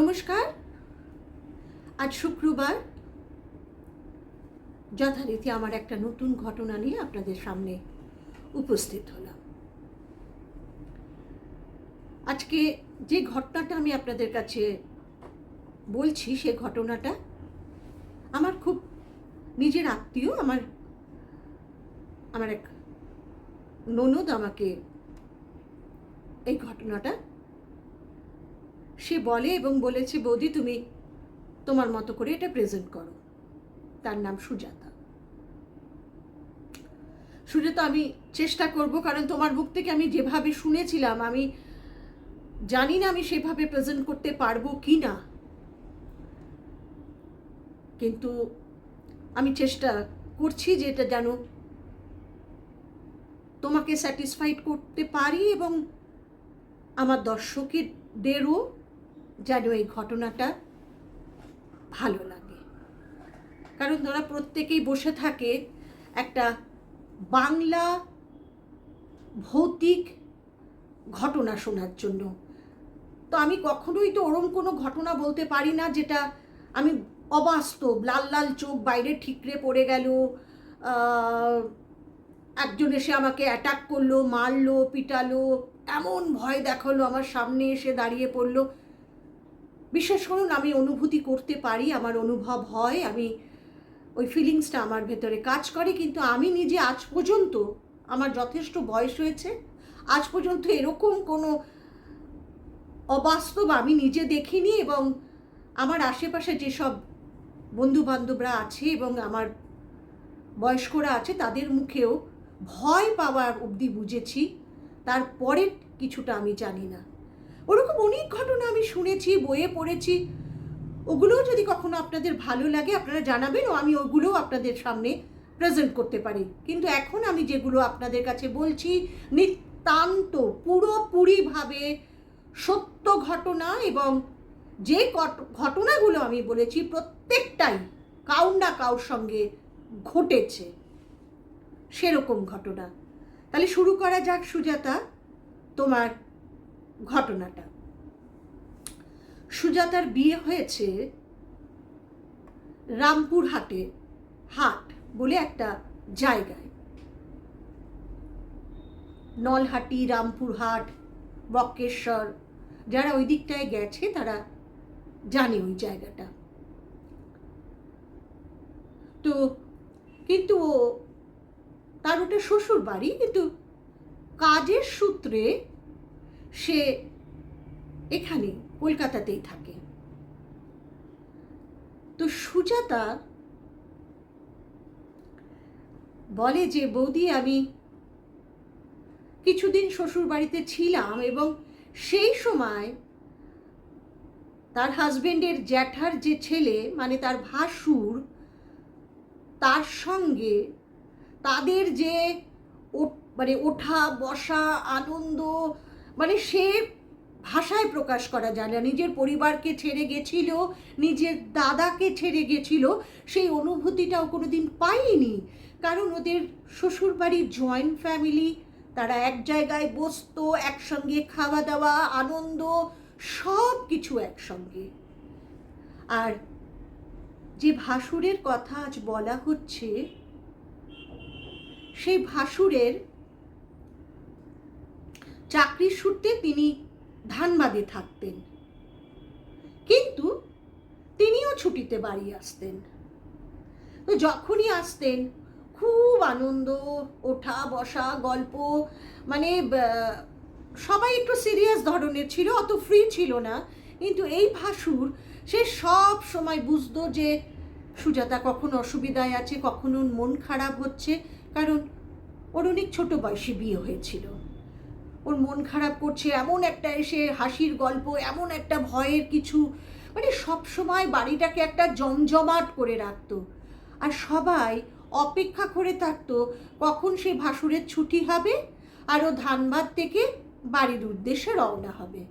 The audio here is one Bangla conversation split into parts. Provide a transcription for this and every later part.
নমস্কার। আজ শুক্রবার। যথারীতি আমার একটা নতুন ঘটনা নিয়ে আপনাদের সামনে উপস্থিত হলাম। আজকে যে ঘটনাটা আমি আপনাদের কাছে বলছি, সে ঘটনাটা আমার খুব নিজের আত্মীয়, আমার আমার এক ননদ আমাকে এই ঘটনাটা সে বলে এবং বলেছে, বৌদি, তুমি তোমার মতো করে এটা প্রেজেন্ট করো। তার নাম সুজাতা। সুজাতা, আমি চেষ্টা করব, কারণ তোমার মুখ থেকে আমি যেভাবে শুনেছিলাম, আমি জানি না আমি সেভাবে প্রেজেন্ট করতে পারব কি না কিন্তু আমি চেষ্টা করছি যে এটা যেন তোমাকে স্যাটিসফাইড করতে পারি এবং আমার দর্শকদেরও যেন এই ঘটনাটা ভালো লাগে। কারণ তারা প্রত্যেকেই বসে থাকে একটা বাংলা ভৌতিক ঘটনা শোনার জন্য। তো আমি কখনোই তো ওরম কোনো ঘটনা বলতে পারি না যেটা আমি অবাস্তব, লাল লাল চোখ বাইরে ঠিকরে পড়ে গেল একজন এসে আমাকে অ্যাটাক করল, মারলো, পিটালো, এমন ভয় দেখাল, আমার সামনে এসে দাঁড়িয়ে পড়ল। বিশ্বাস করুন আমি অনুভূতি করতে পারি, আমার অনুভব হয়, আমি ওই ফিলিংসটা আমার ভেতরে কাজ করে, কিন্তু আমি নিজে আজ পর্যন্ত আমার যথেষ্ট বয়স হয়েছে, আজ পর্যন্ত এরকম কোনো অবাস্তব আমি নিজে দেখিনি এবং আমার আশেপাশে যেসব বন্ধু বান্ধবরা আছে এবং আমার বয়স্করা আছে, তাদের মুখেও ভয় পাওয়ার অবধি বুঝেছি তারপরে কিছুটা আমি জানি না। ওরকম অনেক ঘটনা আমি শুনেছি, বইয়ে পড়েছি। ওগুলোও যদি কখনো আপনাদের ভালো লাগে, আপনারা জানাবেন ও আমি ওগুলোও আপনাদের সামনে প্রেজেন্ট করতে পারি। কিন্তু এখন আমি যেগুলো আপনাদের কাছে বলছি, নিতান্ত পুরোপুরিভাবে সত্য ঘটনা এবং যে ঘটনাগুলো আমি বলেছি প্রত্যেকটাই কাউর না কাউর সঙ্গে ঘটেছে। সেরকম ঘটনা। তাহলে শুরু করা যাক সুজাতা, তোমার ঘটনাটা। সুজাতার বিয়ে হয়েছে রামপুরহাটে, হাট বলে একটা জায়গায়। নলহাটি, রামপুরহাট বক্রেশ্বর যারা ওই দিকটায় গেছে তারা জানে ওই জায়গাটা। তো কিন্তু ও, তার ওটা শ্বশুর বাড়ি কিন্তু কাজের সূত্রে সে এখানে কলকাতাতেই থাকে। তো সুজাতা বলে যে, বৌদি, আমি কিছুদিন শ্বশুর বাড়িতে ছিলাম এবং সেই সময় তার হাজবেন্ডের জ্যাঠার যে ছেলে মানে তার ভাসুর, তার সঙ্গে তাদের যে মানে ওঠা, বসা, আনন্দ মানে সে ভাষায় প্রকাশ করা যায় না। নিজের পরিবারকে ছেড়ে গেছিল, নিজের দাদাকে ছেড়ে গেছিল, সেই অনুভূতিটাও কোনো দিন পাইনি কারণ ওদের শ্বশুরবাড়ির জয়েন্ট ফ্যামিলি তারা এক জায়গায় বসতো, একসঙ্গে খাওয়া দাওয়া আনন্দ সব কিছু একসঙ্গে। আর যে ভাসুরের কথা আজ বলা হচ্ছে, সেই ভাসুরের চাকরির সূত্রে তিনি ধানবাদে থাকতেন। কিন্তু তিনিও ছুটিতে বাড়ি আসতেন। তো যখনই আসতেন, খুব আনন্দ, ওঠা, বসা, গল্প মানে সবাই একটু সিরিয়াস ধরনের ছিল, অত ফ্রি ছিল না। কিন্তু এই ভাসুর, সে সব সময় বুঝতো যে সুজাতা কখন অসুবিধায় আছে, কখন মন খারাপ হচ্ছে, কারণ ওর অনেক ছোটো বয়সে বিয়ে হয়েছিল। ওর মন খারাপ করছে, এমন একটা এসে হাসির গল্প, এমন একটা ভয়ের কিছু। মানে সব সময় বাড়িটাকে একটা জমজমাট করে রাখতো। আর সবাই অপেক্ষা করে থাকতো কখন সে ভাসুরের ছুটি হবে আর ও ধানবাদ থেকে বাড়ির উদ্দেশ্যে রওনা হবে।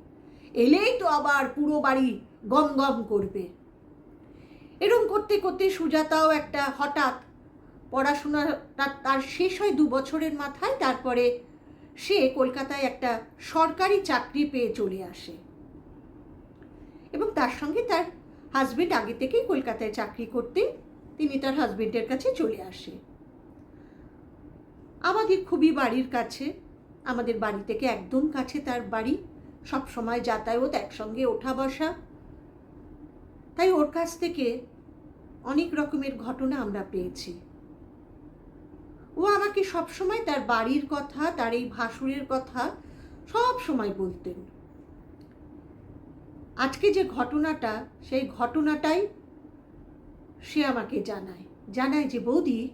এলেই তো আবার পুরো বাড়ি গম গম করবে। এরম করতে করতে সুজাতাও একটা হঠাৎ পড়াশোনাটা তার শেষ হয় দু বছরের মাথায়, তারপরে সে কলকাতায় একটা সরকারি চাকরি পেয়ে চলে আসে। এবং তার সঙ্গে তার হাজবেন্ড আগে থেকেই কলকাতায় চাকরি করতে তিনি তার হাজবেন্ডের কাছে চলে আসে। আমাদের খুবই বাড়ির কাছে, আমাদের বাড়ি থেকে একদম কাছে তার বাড়ি। সব সময় যাতায়াত একসঙ্গে ওঠা বসা। তাই ওর কাছ থেকে অনেক রকমের ঘটনা আমরা পেয়েছি। ও আমাকে সবসময় তার বাড়ির কথা, তার এই ভাসুরের কথা সব সময় বলতেন। আজকে যে ঘটনাটা, সেই ঘটনাটাই সে আমাকে জানায়। জানায় যে, বৌদি,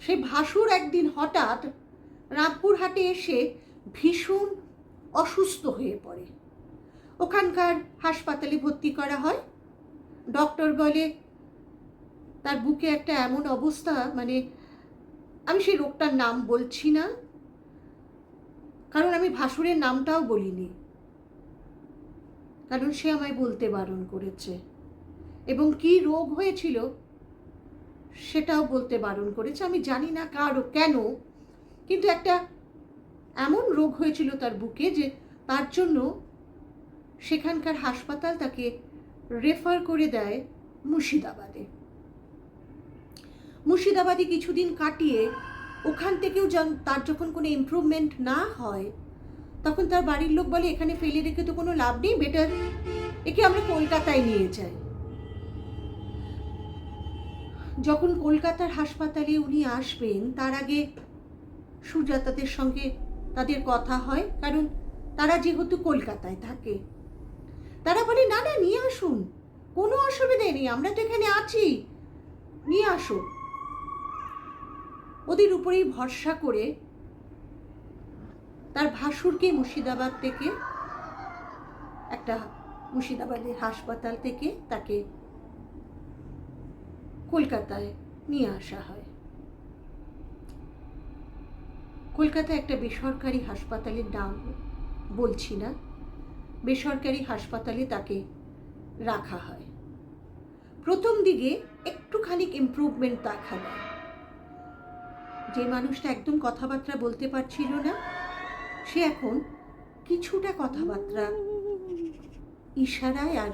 সে ভাসুর একদিন হঠাৎ রামপুরহাটে এসে ভীষণ অসুস্থ হয়ে পড়ে। ওখানকার হাসপাতালে ভর্তি করা হয়। ডক্টর বলে, তার বুকে একটা এমন অবস্থা মানে আমি সেই রোগটার নাম বলছি না। কারণ আমি ভাসুরের নামটাও বলিনি। কারণ সে আমায় বলতে বারণ করেছে। এবং কি রোগ হয়েছিল সেটাও বলতে বারণ করেছে। আমি জানি না কারও কেন, কিন্তু একটা এমন রোগ হয়েছিল তার বুকে যে তার জন্য সেখানকার হাসপাতাল তাকে রেফার করে দেয় মুর্শিদাবাদে। মুর্শিদাবাদে কিছুদিন কাটিয়ে ওখান থেকেও তার যখন কোনো ইমপ্রুভমেন্ট না হয়, তখন তার বাড়ির লোক বলে, এখানে ফেলে রেখে তো কোনো লাভ নেই বেটার একে আমরা কলকাতায় নিয়ে যাই। যখন কলকাতার হাসপাতালে উনি আসবেন, তার আগে সুজাতাদের সঙ্গে তাদের কথা হয়, কারণ তারা যেহেতু কলকাতায় থাকে। তারা বলে, না না, নিয়ে আসুন, কোনো অসুবিধে নেই, আমরা তো এখানে আছি, নিয়ে আসো। ওদের উপরেই ভরসা করে তার ভাসুরকে মুর্শিদাবাদ থেকে, একটা মুর্শিদাবাদের হাসপাতাল থেকে তাকে কলকাতায় নিয়ে আসা হয়। কলকাতায় একটা বেসরকারি হাসপাতালের নাম বলছি না, বেসরকারি হাসপাতালে তাকে রাখা হয়। প্রথম দিকে একটুখানি ইমপ্রুভমেন্ট দেখা দেয়। যে মানুষটা একদম কথাবার্তা বলতে পারছিল না, সে এখন কিছুটা কথাবার্তা ইশারায় আর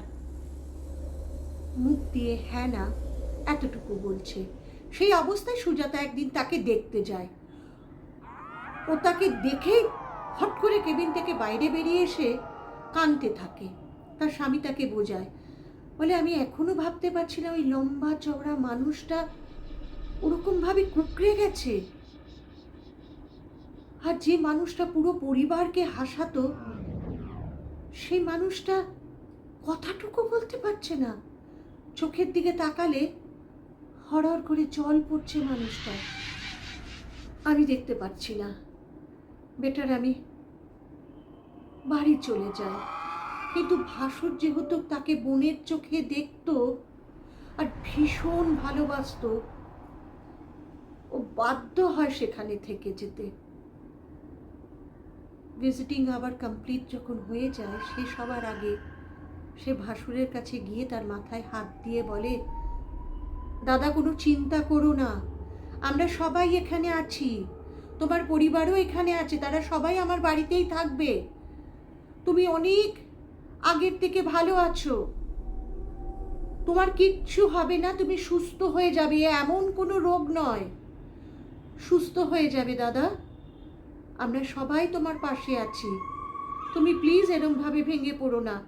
মুখ দিয়ে হ্যাঁ না এতটুকু বলছে। সেই অবস্থায় সুজাতা একদিন তাকে দেখতে যায়। ও তাকে দেখে হট করে কেবিন থেকে বাইরে বেরিয়ে এসে কাঁদতে থাকে। তার স্বামী তাকে বোঝায়, বলে আমি এখনও ভাবতে পারছি না ওই লম্বা চওড়া মানুষটা ওরকমভাবে কুকড়ে গেছে। আর যে মানুষটা পুরো পরিবারকে হাসাতো, সেই মানুষটা কথাটুকু বলতে পারছে না। চোখের দিকে তাকালে হরহর করে জল পড়ছে মানুষটা আমি দেখতে পাচ্ছি না। বেটার আমি বাড়ি চলে যাই। কিন্তু ভাসুর যেহেতু তাকে বোনের চোখে দেখতো আর ভীষণ ভালোবাসতো ও বাধ্য হয় সেখানে থেকে যেতে। ভিজিটিং আবার কমপ্লিট যখন হয়ে যায়, সে সবার আগে সে ভাসুরের কাছে গিয়ে তার মাথায় হাত দিয়ে বলে, দাদা, কোনো চিন্তা করো না। আমরা সবাই এখানে আছি। তোমার পরিবারও এখানে আছে। তারা সবাই আমার বাড়িতেই থাকবে। তুমি অনেক আগের থেকে ভালো আছো। তোমার কিচ্ছু হবে না। তুমি সুস্থ হয়ে যাবে। এমন কোনো রোগ নয়। সুস্থ হয়ে যাবে, দাদা। আমরা সবাই তোমার পাশে আছি। তুমি প্লিজ এরমভাবে ভেঙে পড়ো না।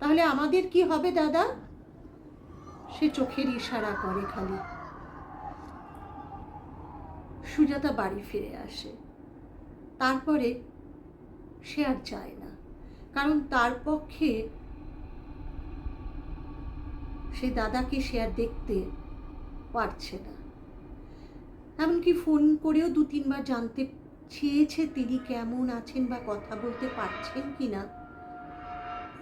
তাহলে আমাদের কি হবে, দাদা? সে চোখের ইশারা করে খালি। সুজাতা বাড়ি ফিরে আসে। তারপরে সে আর যায় না। কারণ তার পক্ষে সে দাদাকে সে আর দেখতে পারছে না। এমনকি ফোন করেও দু তিনবার জানতে চেয়েছে তিনি কেমন আছেন বা কথা বলতে পারছেন কি না।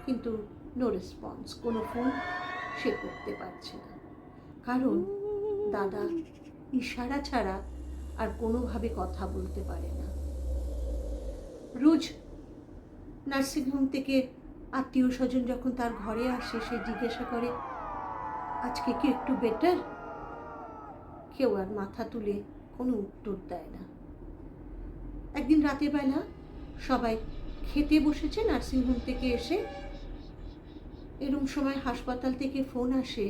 কিন্তু নো রেসপন্স কোনো ফোন সে করতে পারছে না। কারণ দাদা ইশারা ছাড়া আর কোনোভাবে কথা বলতে পারে না। রোজ নার্সিংহোম থেকে আত্মীয় স্বজন যখন তার ঘরে আসে, সে জিজ্ঞাসা করে, আজকে কি একটু বেটার কেউ আর মাথা তুলে কোনো উত্তর দেয় না। একদিন রাতের বেলা সবাই খেতে বসেছে, নার্সিংহোম থেকে এসে। এরম সময় হাসপাতাল থেকে ফোন আসে,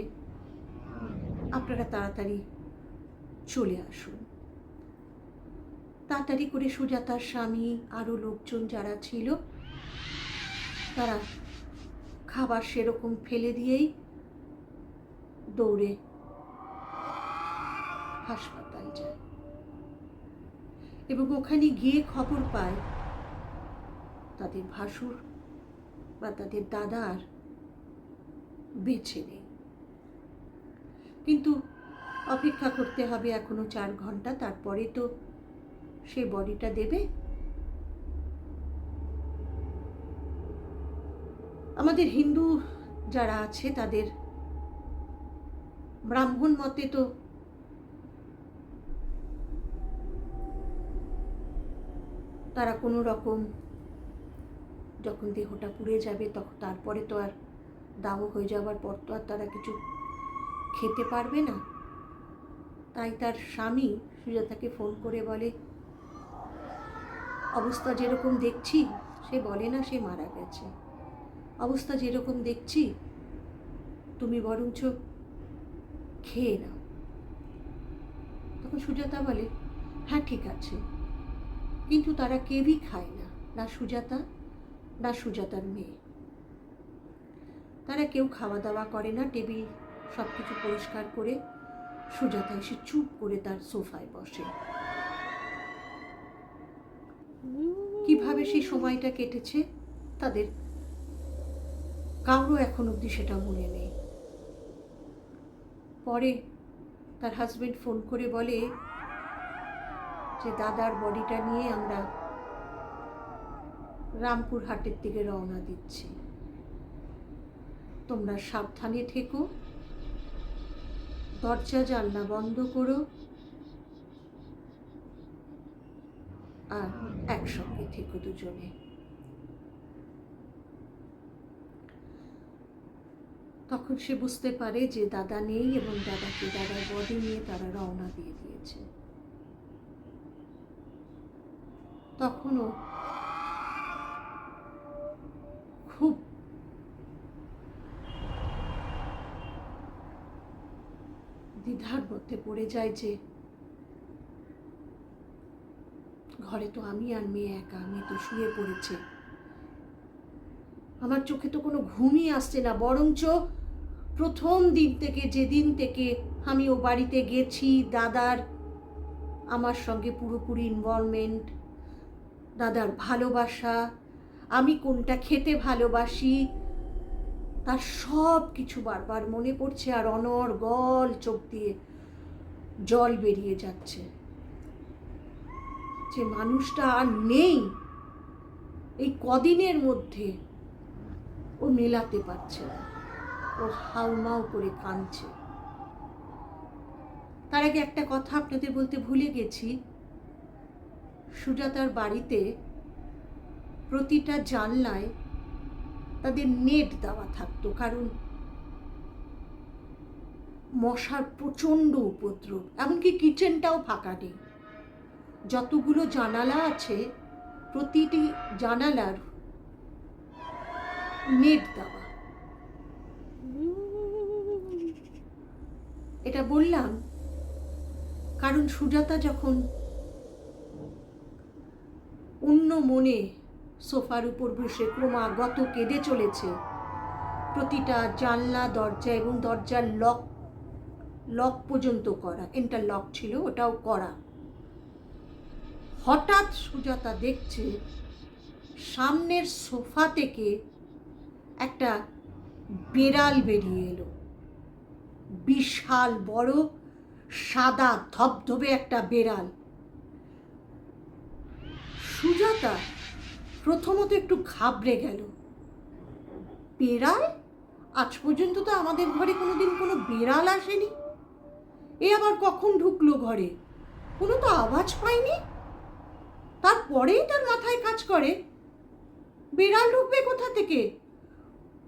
আপনারা তাড়াতাড়ি চলে আসুন। তাড়াতাড়ি করে সুজাতার স্বামী আরও লোকজন যারা ছিল, তারা খাবার সেরকম ফেলে দিয়েই দৌড়ে হাসপাতাল যায়। এবং ওখানে গিয়ে খবর পায় তাদের ভাসুর বা তাদের দাদার বেঁচে নেই। কিন্তু অপেক্ষা করতে হবে এখনও চার ঘণ্টা, তারপরে তো সে বডিটা দেবে। আমাদের হিন্দু যারা আছে, তাদের ব্রাহ্মণ মতে তো তারা কোনো রকম যখন দেহটা পুড়ে যাবে তখন তারপরে তো আর দাহ হয়ে যাওয়ার পর তো আর তারা কিছু খেতে পারবে না। তাই তার স্বামী সুজাতাকে ফোন করে বলে, অবস্থা যেরকম দেখছি, সে বলে না সে মারা গেছে। অবস্থা যেরকম দেখছি, তুমি বরঞ্চ খেয়ে নাও। তখন সুজাতা বলে হ্যাঁ ঠিক আছে। কিন্তু তারা কেউই খায় না না সুজাতা, না সুজাতার মেয়ে। তারা কেউ খাওয়া দাওয়া করে না, টেবিল সব কিছু পরিষ্কার করে সুজাতা এসে চুপ করে তার সোফায় বসে। কীভাবে সেই সময়টা কেটেছে, তাদের কারও এখন অবধি সেটা মনে নেই। পরে তার হাজবেন্ড ফোন করে বলে যে দাদার বডিটা নিয়ে আমরা রামপুর হাটের দিকে রওনা দিচ্ছি। তোমরা সাবধানে থেকো। দরজা, জানলা বন্ধ করো। আর একসঙ্গে থেকো দুজনে। তখন সে বুঝতে পারে যে দাদা নেই এবং দাদাকে, দাদার বডি নিয়ে তারা রওনা দিয়ে দিয়েছে। তখনও খুব দ্বিধার মধ্যে পড়ে যায় যে ঘরে তো আমি আর মেয়ে একা, মেয়ে তো শুয়ে পড়েছে। আমার চোখে তো কোনো ঘুমই আসছে না, বরঞ্চ প্রথম দিন থেকে, যেদিন থেকে আমি ও বাড়িতে গেছি, দাদার আমার সঙ্গে পুরোপুরি ইনভলভমেন্ট দাদার ভালোবাসা, আমি কোনটা খেতে ভালোবাসি, তার সব কিছু বারবার মনে পড়ছে আর অনর্গল চোখ দিয়ে জল বেরিয়ে যাচ্ছে। যে মানুষটা আর নেই, এই কদিনের মধ্যে ও মেলাতে পারছে না। ও হাউমাউ করে কাঁদছে। তার আগে একটা কথা আপনাদের বলতে ভুলে গেছি। সুজাতার বাড়িতে প্রতিটা জানলায় তাদের নেট দেওয়া থাকতো, কারণ মশার প্রচণ্ড উপদ্রব, এমনকি কিচেনটাও ফাঁকা নেই। যতগুলো জানালা আছে, প্রতিটি জানালার নেট দেওয়া। এটা বললাম, কারণ সুজাতা যখন অন্য মনে সোফার উপর বসে ক্রমাগত কেঁদে চলেছে। প্রতিটা জানলা, দরজা এবং দরজার লক লক পর্যন্ত করা এন্টার লক ছিল, ওটাও করা। হঠাৎ সুজাতা দেখছে, সামনের সোফা থেকে একটা বেড়াল বেরিয়ে এলো। বিশাল বড়, সাদা ধবধবে একটা বেড়াল। সুজাতা প্রথমত একটু ঘাবড়ে গেল। বেড়াল? আজ পর্যন্ত তো আমাদের ঘরে কোনোদিন কোনো বেড়াল আসেনি। এ আবার কখন ঢুকলো ঘরে? কোনো তো আওয়াজ পাইনি? তারপরেই তার মাথায় কাজ করে। বেড়াল ঢুকবে কোথা থেকে?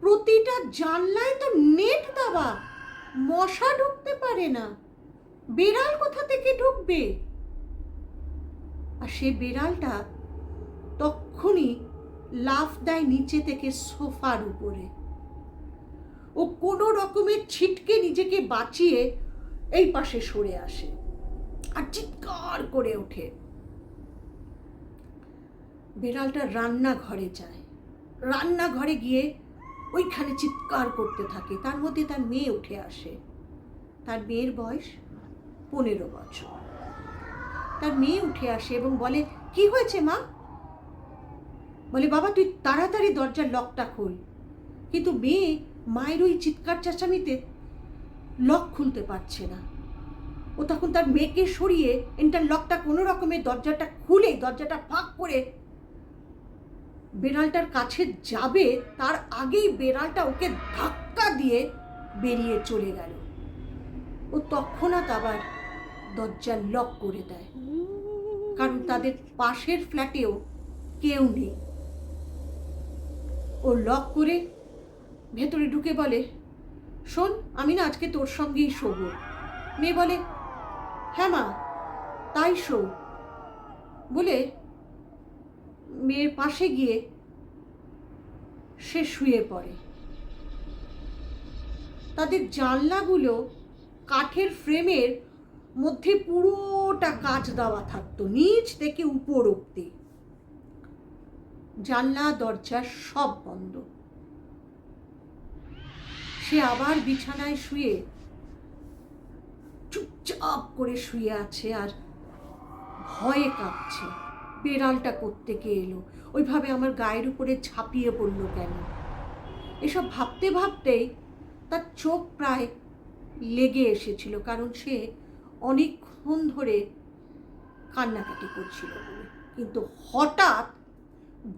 প্রতিটা জানলায় তো নেট দেওয়া। মশা ঢুকতে পারে না। বেড়াল কোথা থেকে ঢুকবে? আর সে বেড়ালটা তক্ষুনি লাফ দেয় নিচে থেকে সোফার উপরে। ও কোনো রকমের ছিটকে নিজেকে বাঁচিয়ে এই পাশে সরে আসে আর চিৎকার করে ওঠে। বেড়ালটা রান্নাঘরে যায়। রান্নাঘরে গিয়ে ওইখানে চিৎকার করতে থাকে। তার মধ্যে তার মেয়ে উঠে আসে। তার মেয়ের বয়স পনেরো বছর। তার মেয়ে উঠে আসে এবং বলে, কি হয়েছে মা? বলে, বাবা, তুই তাড়াতাড়ি দরজার লকটা খোল। কিন্তু মেয়ে মায়ের ওই চিৎকার চেঁচামিতে লক খুলতে পারছে না। ও তখন তার মেয়েকে সরিয়ে এন্টার লকটা কোনো রকমের দরজাটা খুলে, দরজাটা ফাঁক করে বেড়ালটার কাছে যাবে, তার আগেই বেড়ালটা ওকে ধাক্কা দিয়ে বেরিয়ে চলে গেল। ও তৎক্ষণাৎ আবার দরজা লক করে দেয়। কারণ তাদের পাশের ফ্ল্যাটেও কেউ নেই। ও লক করে ভেতরে ঢুকে বলে, শোন, আমি না আজকে তোর সঙ্গেই শোবো। মেয়ে বলে হ্যাঁ মা, তাই শো বলে মেয়ের পাশে গিয়ে সে শুয়ে পড়ে। তাদের জানলাগুলো কাঠের ফ্রেমের মধ্যে পুরোটা কাজ দেওয়া থাকতো, নিচ থেকে উপর অব্দি জানলা, দরজা সব বন্ধ। সে আবার বিছানায় শুয়ে চুপচাপ করে শুয়ে আছে আর ভয়ে কাঁপছে। বেড়ালটা কোত্থেকে এলো? ওইভাবে আমার গায়ের উপরে ঝাঁপিয়ে পড়ল কেন? এসব ভাবতে ভাবতেই তার চোখ প্রায় লেগে এসেছিল, কারণ সে অনেকক্ষণ ধরে কান্নাকাটি করছিল কিন্তু হঠাৎ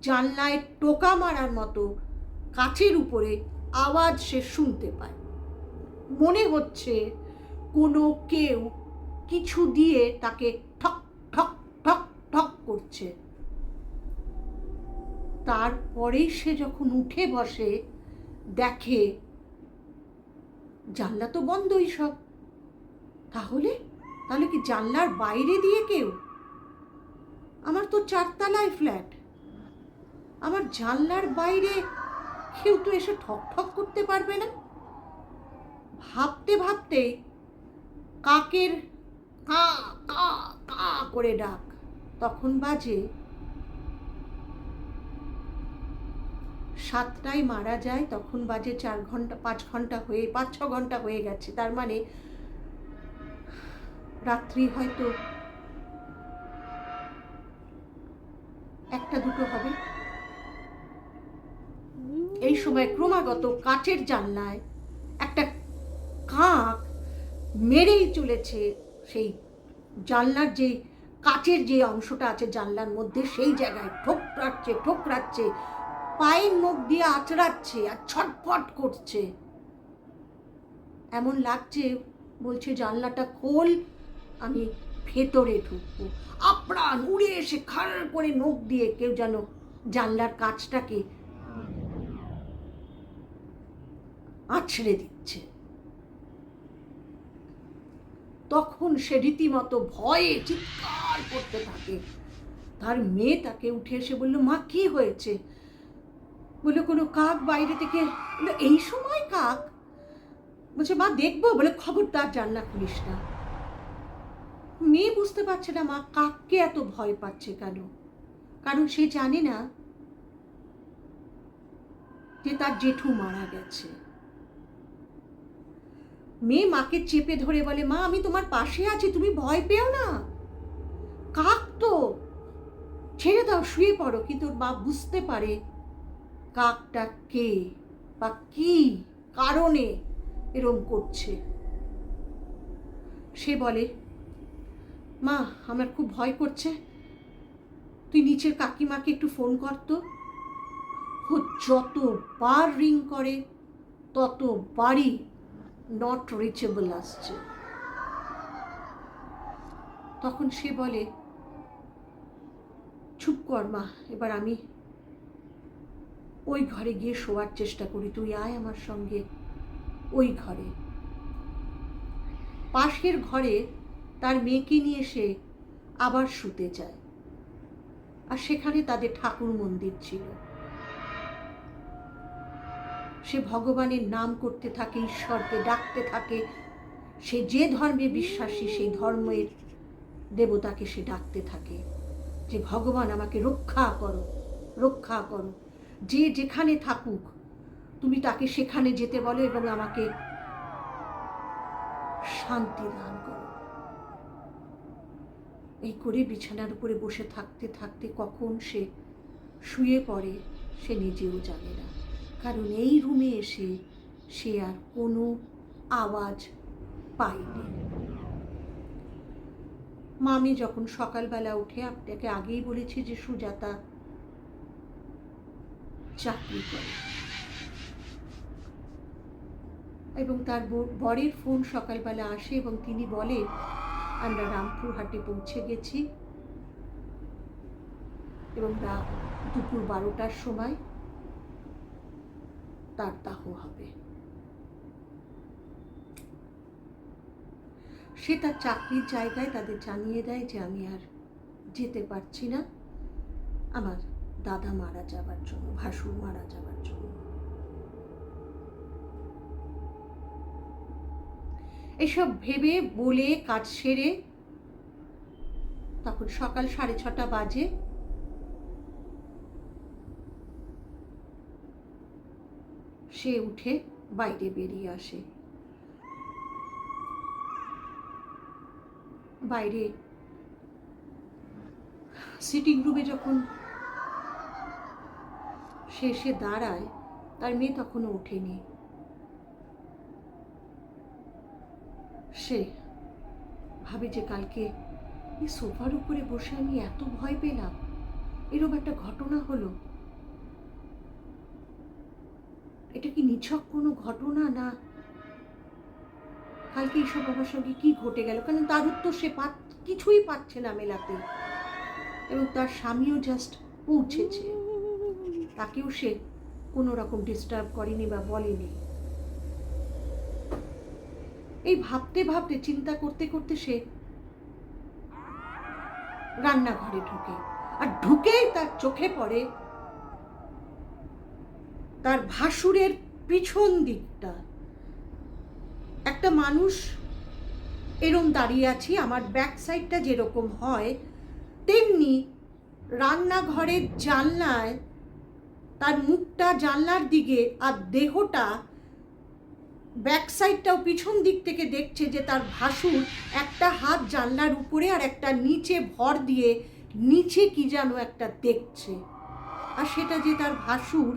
জানলায় টোকা মারার মতো কাছের উপরে আওয়াজ সে শুনতে পায়। মনে হচ্ছে কোনো কেউ কিছু দিয়ে তাকে ঠক ঠক ঠক ঠক করছে। তারপরেই সে যখন উঠে বসে, দেখে জানলা তো বন্ধই সব। তাহলে? তাহলে কি জানলার বাইরে দিয়ে কেউ? আমার তো চারতলায় ফ্ল্যাট। আমার জানলার বাইরে কেউ তো এসে ঠক ঠক করতে পারবে না। ভাবতে ভাবতে কাকের কা কা কা করে ডাক। তখন বাজে সাতটায় মারা যায়, তখন বাজে চার ঘণ্টা, পাঁচ ঘণ্টা হয়ে, পাঁচ ছ ঘণ্টা হয়ে গেছে। তার মানে রাত্রি হয়তো একটা দুটো হবে। এই সময় ক্রমাগত কাঠের জানলায় একটা কাক মেরেই চলেছে। সেই জানলার যে কাচের যে অংশটা আছে জানলার মধ্যে, সেই জায়গায় ঠোকরাচ্ছে ঠোকরাচ্ছে পায়ের মুখ দিয়ে আঁচড়াচ্ছে আর ছটফট করছে। এমন লাগছে, বলছে, জানলাটা খোল, আমি ভেতরে ঢুকবো। আপ্রাণ উড়ে এসে খাড় করে নখ দিয়ে কেউ যেন জানলার কাজটাকে আছড়ে দিচ্ছে। তখন সে রীতিমতো ভয়ে চিৎকার করতে থাকে। তার মেয়ে তাকে উঠে এসে বলল মা কি হয়েছে? বলে কোনো কাক বাইরে থেকে বলল, এই সময় কাক? বলছে মা দেখব। বলে খবরদার জানলা খুলিস না। মেয়ে বুঝতে পারছে না মা কাককে এত ভয় পাচ্ছে কেন? কারণ সে জানে না যে তার জেঠু মারা গেছে। মেয়ে মাকে চেপে ধরে বলে, মা, আমি তোমার পাশে আছি, তুমি ভয় পেও না। কাক তো? ছেড়ে দাও, শুয়ে পড়ো। কিন্তু মা বুঝতে পারে কাকটা কে বা কি কারণে এরম করছে। সে বলে, মা, আমার খুব ভয় করছে। তুই নিচের কাকিমাকে একটু ফোন কর তো। যতবার রিং করে, ততবারই নট রিচেবল আসছে। তখন সে বলে, চুপ কর মা, এবার আমি ওই ঘরে গিয়ে শোয়ার চেষ্টা করি। তুই আয় আমার সঙ্গে ওই ঘরে। পাশের ঘরে তার মেয়েকে নিয়ে সে আবার শুতে যায়। আর সেখানে তাদের ঠাকুর মন্দির ছিল। সে ভগবানের নাম করতে থাকে, ঈশ্বরকে ডাকতে থাকে। সে যে ধর্মে বিশ্বাসী, সেই ধর্মের দেবতাকে সে ডাকতে থাকে যে, ভগবান, আমাকে রক্ষা করো রক্ষা করো। যে যেখানে থাকুক, তুমি তাকে সেখানে যেতে বলো এবং আমাকে শান্তি দান করো। এই করে বিছানার উপরে বসে থাকতে থাকতে কখন সে শুয়ে পড়ে, সে নিজেও জানে না। কারণ এই রুমে এসে সে আর কোনো আওয়াজ পায়নি। মামি যখন সকালবেলা উঠে আপনাকে আগেই বলেছি যে সুজাতা চাকরি করে। এবং তার বরের ফোন সকালবেলা আসে এবং তিনি বলেন, আমরা রামপুরহাটে পৌঁছে গেছি এবং দুপুর বারোটার সময় তার দাহ হবে। সে তার চাকরির জায়গায় তাদের জানিয়ে দেয় যে আমি আর যেতে পারছি না। আমার দাদা মারা যাবার জন্য, ভাসুর মারা যাবার জন্য। এসব ভেবে, বলে, কাজ সেরে তখন সকাল সাড়ে ছটা বাজে। সে উঠে বাইরে বেরিয়ে আসে। বাইরে সিটিং রুমে যখন সে এসে দাঁড়ায়, তার মেয়ে তখনও ওঠেনি। সে ভাবে যে কালকে এই সোফার উপরে বসে আমি এত ভয় পেলাম এরকম একটা ঘটনা হলো। এটা কি নিছক কোনো ঘটনা না? কালকে এইসব আমার সঙ্গে কি ঘটে গেল? কারণ তার উত্তর সে পাত, কিছুই পাচ্ছে না মেলাতে। এবং তার স্বামীও জাস্ট পৌঁছেছে। তাকেও সে কোনো রকম ডিস্টার্ব করেনি বা বলেনি। এই ভাবতে ভাবতে, চিন্তা করতে করতে সে রান্নাঘরে ঢুকে। আর ঢুকেই তার চোখে পড়ে তার ভাসুরের পিছন দিকটা। একটা মানুষ এরম দাঁড়িয়ে আছি, আমার ব্যাক সাইডটা যেরকম হয়, তেমনি রান্নাঘরের জানলায়, তার মুখটা জানলার দিকে আর দেহটা ব্যাক সাইডটাও পিছন দিক থেকে দেখছে যে তার ভাসুর একটা হাত জানলার উপরে আর একটা নিচে ভর দিয়ে নিচে কি যেন একটা দেখছে। আর সেটা যে তার ভাসুর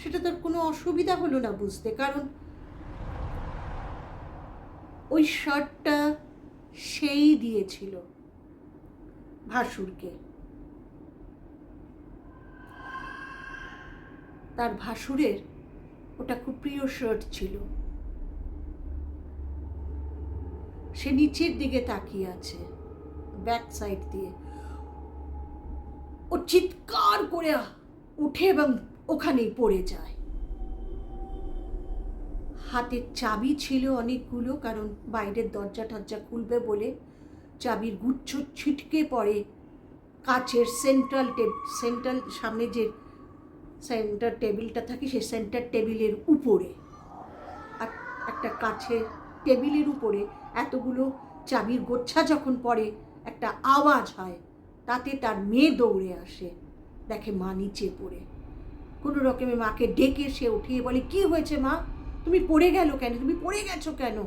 সেটা তার কোনো অসুবিধা হলো না বুঝতে, কারণ ওই শার্টটা সেই দিয়েছিল ভাসুরকে। তার ভাসুরের ওটা খুব প্রিয় শার্ট ছিল। সে নিচের দিকে তাকিয়ে আছে, ব্যাক সাইড দিয়ে। ও চিৎকার করে উঠে এবং ওখানেই পড়ে যায়। হাতের চাবি ছিল অনেকগুলো, কারণ বাইরের দরজা টরজা খুলবে বলে চাবির গুচ্ছ ছিটকে পড়ে। কাচের সেন্ট্রাল টেব সেন্ট্রাল সামনে যে সেন্টার টেবিলটা থাকে, সেই সেন্টার টেবিলের উপরে। আর একটা কাছের টেবিলের উপরে এতগুলো চাবির গোচ্ছা যখন পড়ে, একটা আওয়াজ হয়, তাতে তার মেয়ে দৌড়ে আসে, দেখে মা নিচে পড়ে। কোনো রকমে মাকে ডেকে সে উঠিয়ে বলে, কি হয়েছে মা? তুমি পড়ে গেল কেন? তুমি পড়ে গেছো কেন?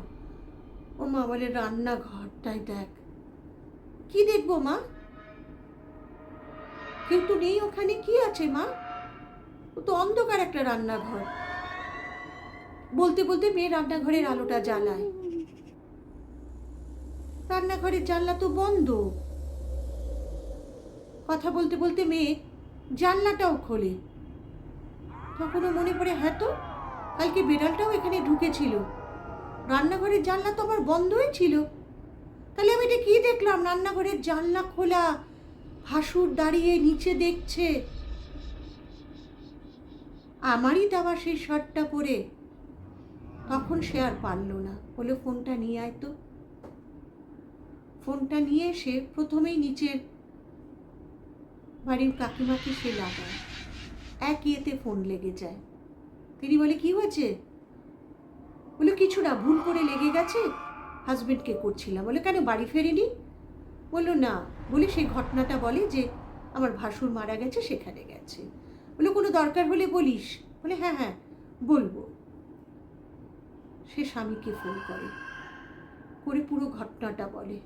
ও মা বলে, রান্নাঘরটাই দেখ। কি দেখব মা? কেউ তো নেই ওখানে? কি আছে মা? ও তো অন্ধকার একটা রান্নাঘর। বলতে বলতে মেয়ে রান্নাঘরের আলোটা জ্বালায়। রান্নাঘরের জানলা তো বন্ধ। কথা বলতে বলতে মেয়ে জানলাটাও খোলে। তখনও মনে পড়ে হ্যাঁ তো? কালকে বেড়ালটাও এখানে ঢুকেছিল। রান্নাঘরের জানলা তো আমার বন্ধই ছিল। তাহলে আমি এটা কি দেখলাম? রান্নাঘরের জানলা খোলা, হাসুর দাঁড়িয়ে নিচে দেখছে। আমারই দেওয়া সেই শার্টটা পরে। তখন সে আর পারল না। বলে ফোনটা নিয়ে আয় তো। ফোনটা নিয়ে সে প্রথমেই নিচের বাড়ির কাকিমাকে সে লাগায়। এক ইয়েতে ফোন লেগে যায়। তিনি বলে, কি হয়েছে? বলে, কিছু না, ভুল করে লেগে গেছে। হাজবেন্ডকে করছিলাম। বলে, কেন, বাড়ি ফেরেনি? বলল, না। বলে, সেই ঘটনাটা বলে যে, আমার ভাসুর মারা গেছে, সেখানে গেছে। বলে, কোনো দরকার হলে বলিস। বলে হ্যাঁ হ্যাঁ বলব। সে স্বামীকে ফোন করে করে পুরো ঘটনাটা বলে।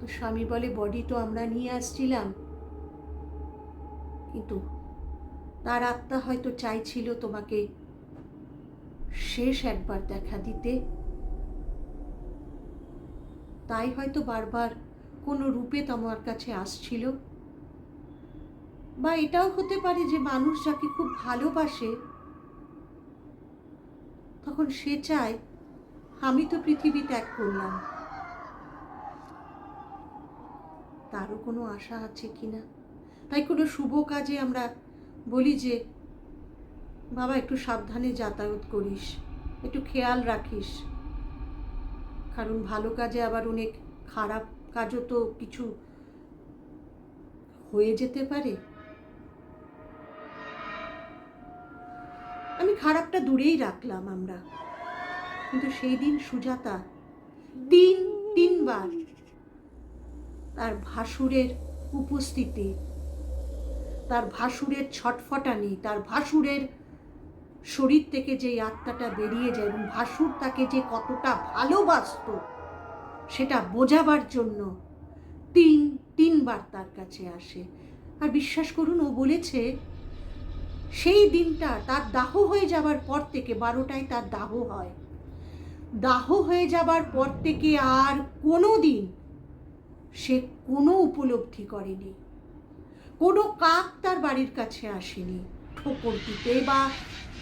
তো স্বামী বলে, বডি তো আমরা নিয়ে আসছিলাম। কিন্তু তার আত্মা হয়তো চাইছিল তোমাকে শেষ একবার দেখা দিতে। তাই হয়তো বারবার কোনো রূপে তোমার কাছে আসছিল। বা এটাও হতে পারে যে মানুষ যাকে খুব ভালোবাসে, তখন সে চায়, আমি তো পৃথিবী ত্যাগ করলাম। তারও কোনো আশা আছে কিনা তাই কোনো শুভ কাজে আমরা বলি যে, বাবা, একটু সাবধানে যাতায়াত করিস, একটু খেয়াল রাখিস। কারণ ভালো কাজে আবার অনেক খারাপ কাজও তো কিছু হয়ে যেতে পারে। আমি খারাপটা দূরেই রাখলাম আমরা। কিন্তু সেই দিন সুজাতা তিন, তিনবার তার ভাসুরের উপস্থিতি, তার ভাসুরের ছটফটানি, তার ভাসুরের শরীর থেকে যে আত্মাটা বেরিয়ে যায় এবং ভাসুর তাকে যে কতটা ভালোবাসত সেটা বোঝাবার জন্য তিন, তিনবার তার কাছে আসে। আর বিশ্বাস করুন, ও বলেছে, সেই দিনটা তার দাহ হয়ে যাবার পর থেকে বারোটায় তার দাহ হয়। দাহ হয়ে যাবার পর থেকে আর কোনো দিন সে কোনো উপলব্ধি করেনি। কোনো কাক তার বাড়ির কাছে আসেনি। ঠোকর দিতে বা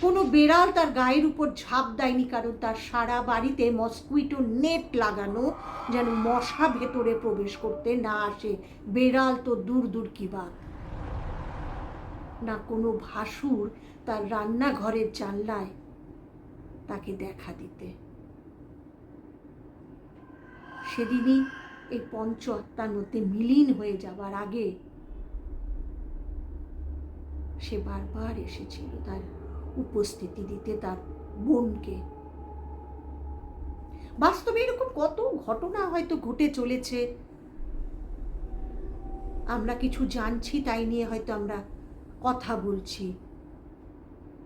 কোনো বেড়াল তার গায়ের উপর ঝাঁপ দেয়নি কারণ তার সারা বাড়িতে মসকুইটো নেট লাগানো যেন মশা ভেতরে প্রবেশ করতে না আসে। বেড়াল তো দূর দূর কি বাদ না কোনো ভাসুর তার রান্নাঘরের জানলায় তাকে দেখা দিতে। সেদিনই এই পঞ্চ আত্মার মধ্যে মিলীন হয়ে যাবার আগে সে বারবার এসেছিল তার উপস্থিতি দিতে তার বোনকে বাস্তবে এরকম কত ঘটনা হয়তো ঘটে চলেছে। আমরা কিছু জানছি, তাই নিয়ে হয়তো আমরা কথা বলছি।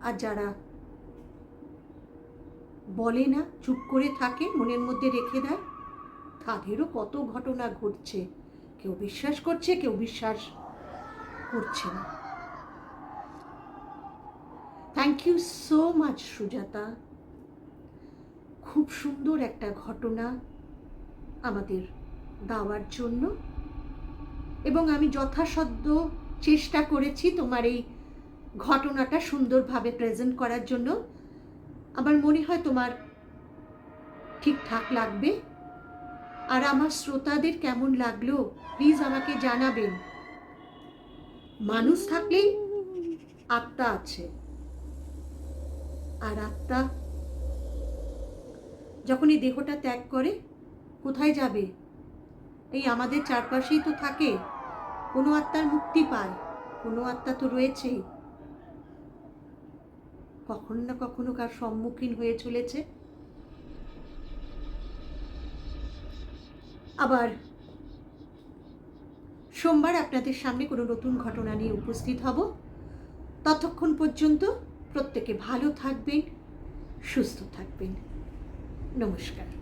আর যারা বলে না, চুপ করে থাকে, মনের মধ্যে রেখে দেয় তাদেরও কত ঘটনা ঘটছে? কেউ বিশ্বাস করছে, কেউ বিশ্বাস করছে না। Thank you so much Sujata. খুব সুন্দর একটা ঘটনা আমাদের দেওয়ার জন্য। এবং আমি যথাসাধ্য চেষ্টা করেছি তোমার এই ঘটনাটা সুন্দরভাবে প্রেজেন্ট করার জন্য। আমার মনে হয় তোমার ঠিকঠাক লাগবে। আর আমার শ্রোতাদের কেমন লাগল প্লিজ আমাকে জানাবেন। মানুষ থাকলেই আত্মা আছে। আর আত্মা যখন এই দেহটা ত্যাগ করে, কোথায় যাবে? এই আমাদের চারপাশেই তো থাকে, কোনো আত্মার মুক্তি পায়, কোনো আত্মা তো রয়েছেই। কখনো না কখনো কার সম্মুখীন হয়ে চলেছে। আবার সোমবার আপনাদের সামনে কোনো নতুন ঘটনা নিয়ে উপস্থিত হব। ততক্ষণ পর্যন্ত প্রত্যেকে ভালো থাকবেন, সুস্থ থাকবেন। নমস্কার।